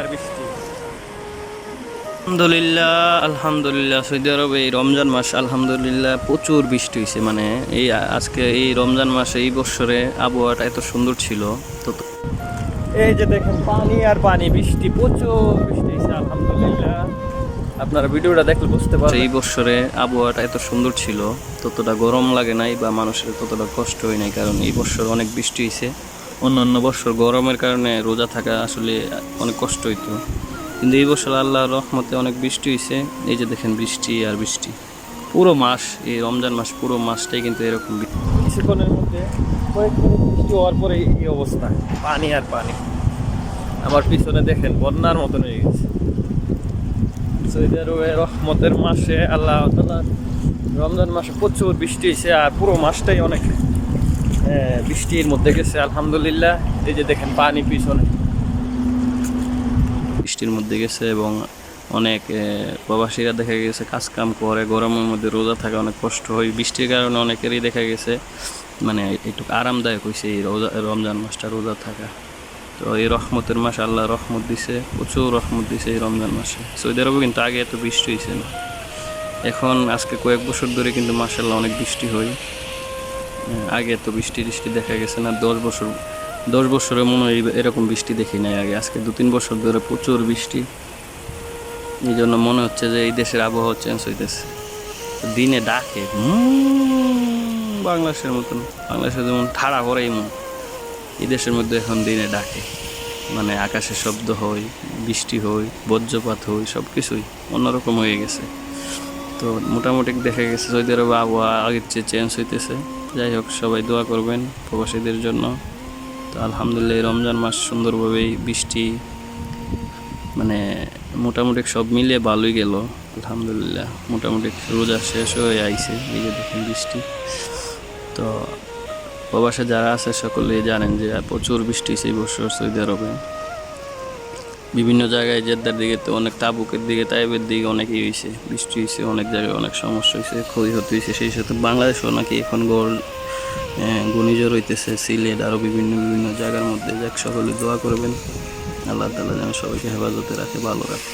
আর বৃষ্টি। আলহামদুলিল্লাহ আলহামদুলিল্লাহ। সৌদি আরবে এই রমজান মাস আলহামদুলিল্লাহ প্রচুর বৃষ্টি হয়েছে। মানে এই আজকে এই রমজান মাসে এই বছরে আবহাওয়াটা এত সুন্দর ছিল। তো এই যে দেখেন পানি আর পানি বৃষ্টি প্রচুর বৃষ্টি হয়েছে আলহামদুলিল্লাহ। আপনারা ভিডিওটা দেখলে বুঝতে পারবেন। এই বছরে আবহাওয়াটা এত সুন্দর ছিল ততটা গরম লাগে নাই বা মানুষের ততটা কষ্ট হয় নাই কারণ এই বছর অনেক বৃষ্টি হয়েছে। অন্য অন্য বছর গরমের কারণে রোজা থাকা আসলে অনেক কষ্ট হইতো। কিন্তু এই বছর আল্লাহর রহমতে অনেক বৃষ্টি হয়েছে এই যে দেখেন বৃষ্টি আর বৃষ্টি। পুরো মাস, এই রমজান মাস পুরো মাসটাই কিন্তু এরকম কিছুক্ষণের মধ্যে কয়েক বৃষ্টি হওয়ার পরে এই অবস্থা। পানি আর পানি। আমার পিছনে দেখেন বন্যার মতন হয়ে গেছে। রহমতের মাসে আল্লাহ রমজান মাসে প্রচুর বৃষ্টি হয়েছে আর পুরো মাসটাই অনেক বৃষ্টির মধ্যে গেছে আলহামদুলিল্লাহ। এই যে দেখেন পানি পিছনে। বৃষ্টির মধ্যে গেছে এবং অনেক প্রবাসীরা দেখা গেছে কাজ কাম করে গরমের মধ্যে রোজা থাকা অনেক কষ্ট হয়। বৃষ্টির কারণে অনেকেরই দেখা গেছে মানে একটু আরামদায়ক হয়েছে এই রোজা রমজান মাসটা রোজা থাকা। তো এই রহমতের মাস আল্লাহ রহমত দিছে প্রচুর রহমত দিছে এই রমজান মাসে। সৌদি আরবে কিন্তু আগে এত বৃষ্টি হয়েছে না। এখন আজকে কয়েক বছর ধরে কিন্তু মাসাল্লাহ অনেক বৃষ্টি হ্যাঁ, আগে তো বৃষ্টি টিষ্টি দেখা গেছে না, দশ বছর, দশ বছরে মনে হয় এরকম বৃষ্টি দেখি নাই আগে। আজকে দু তিন বছর ধরে প্রচুর বৃষ্টি। এই জন্য মনে হচ্ছে যে এই দেশের আবহাওয়া চেঞ্জ হইতেছে। দিনে ডাকে বাংলাদেশের মতন, বাংলাদেশে যেমন ঠাড়া করে এমন এই দেশের মধ্যে এখন দিনে ডাকে। মানে আকাশে শব্দ হয়, বৃষ্টি হয়, বজ্রপাত হয় সব কিছুই অন্যরকম হয়ে গেছে। তো মোটামুটি দেখা গেছে সৌদি আরবে আবহাওয়া আগের চেয়ে চেঞ্জ হইতেছে। যাই হোক, সবাই দোয়া করবেন প্রবাসীদের জন্য। তো আলহামদুলিল্লাহ রমজান মাস সুন্দরভাবেই বৃষ্টি মানে মোটামুটি সব মিলিয়ে ভালোই গেল। আলহামদুলিল্লাহ, মোটামুটি রোজা শেষ হয়ে আইছে, এই যে দেখেন বৃষ্টি। তো প্রবাসে যারা আছে, সকলেই জানেন যে প্রচুর বৃষ্টি এই বছর সৌদি আরবে বিভিন্ন জায়গায় জেদ্দার দিকে তো অনেক তাবুকের দিকে, তাইবের দিকে অনেকই হয়েছে বৃষ্টি হয়েছে অনেক জায়গায় অনেক সমস্যা হয়েছে ক্ষতি হতে হয়েছে সেই সাথে বাংলাদেশেও নাকি এখন গোল ঘূর্ণিঝড় হইতেছে, সিলেট আরও বিভিন্ন বিভিন্ন জায়গার মধ্যে। যাক, সকলে দোয়া করবেন। আল্লাহ তালা যেন সবাইকে হেফাজতে রাখে, ভালো রাখে।